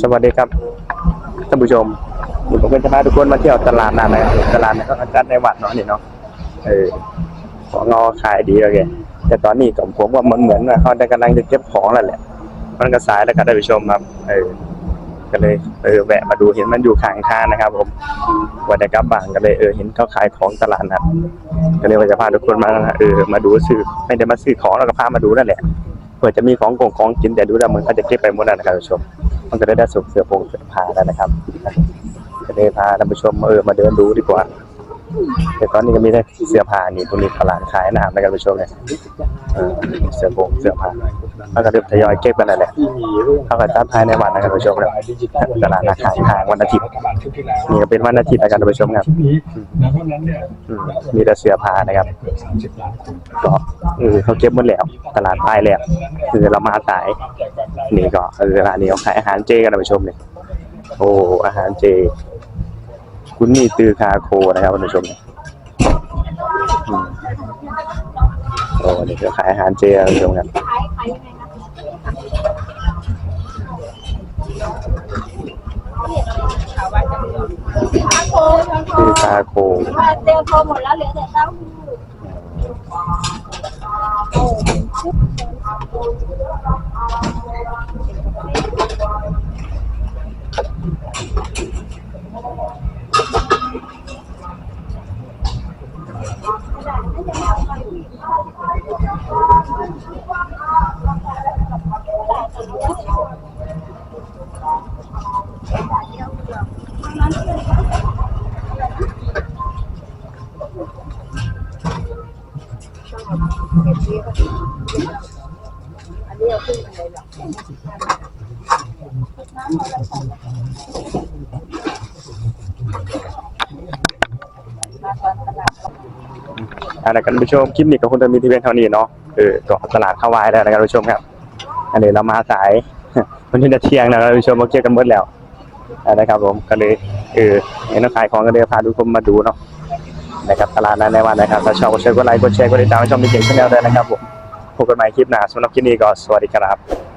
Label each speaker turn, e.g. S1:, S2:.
S1: สวัสดีครับท่านผู้ชมผมก็จะพาทุกคนมาเที่ยวตลาดนัดนะครับตลาดนัดก็จัดในวัดเนาะนี่เนาะเออของงอขายดีโอเคแต่ตอนนี้กับผมว่ามันเหมือนเขาได้กำลังจะเก็บของแล้วแหละมันก็สายแล้วครับท่านผู้ชมครับ เออก็เลยเออแวะมาดูเห็นมันอยู่ข้างทางนะครับ ผมวันได้กลับบ้านก็เลยเออเห็นเขาขายของตลาดนัดก็เลยว่าจะพาทุกคนมาเออมาดูซื้อไม่ได้มาซื้อของแล้วก็พามาดูนั่นแหละเผื่อจะมีของกงของกินแต่ดูแล้วเหมือนเขาจะเก็บไปหมดแล้วนะครับท่านผู้ชม มันก็ได้ได้สวมเสื้อผงเสื้อผ้าแล้วนะครับจะได้พาท่านผู้ชมเออมาเดินดูดีกว่า แต่ตอนนี้ก็มีแต่เสื้อผ้านี่ตรงนี้ตลาดขายนะครับนะครับท่านผู้ชมเนี่ยเออเสื้อผงเสื้อผ้าแล้วก็เริ่มทยอยเก็บกันแล้วแหละ
S2: เขา
S1: ก็จัดภายในวันนะครับท่านผู้ชมครับ
S2: ดิจิตลา
S1: ดนัดขายทางวันอาทิตย์นี่ก็เป็นวันอาทิตย์นะครับท่านผู้ชมครับมีแต่เสื้อผ้านะครับ
S2: ก็
S1: เออเขาเก็บหมดแล้วตลาดปลายแล้วคือเรามาสายนี่ก็เออร้านนี้เขาขายอาหารเจกันท่านผู้ชมเนี่ยโอ้อาหารเจ คุณนี่ตือคาโคนะครับท่านผู้ชมเนี่ยอืมโอ้นี่ก็ขายอาหารเจท่านผู้ชมครับ
S3: ขายขายยังไงคาโคชาโค
S1: ตือคาโค
S3: มาเตียวโคหมดแล้วเหลือแต่เต้าหู้
S1: อะครับท่านผู้ชมคลิปนี้ก็คงจะมีทีเพียงเท่านี้เนาะือเก็ตลาดเข้าวายแล้วนะครับท่านผู้ชมครับ อันนี้เรามาสายมันจะเที่ยงแล้วท่านผู้ชมมาเกี่ยวกันหมดแล้วนะครับผมก็เลยเออเห็นนักขายของก็เลยพาทุกคนมาดูเนาะนะครับตลาดนั้นในวันนะครับถ้าชอบก็ช่วยกดไลค์กดแชร์กดติดตามช่องมีเก่งชาแนลด้วยนะครับผมพบกันใหม่คลิปหน้าสำหรับคลิปนี้ก็สวัสดีครับ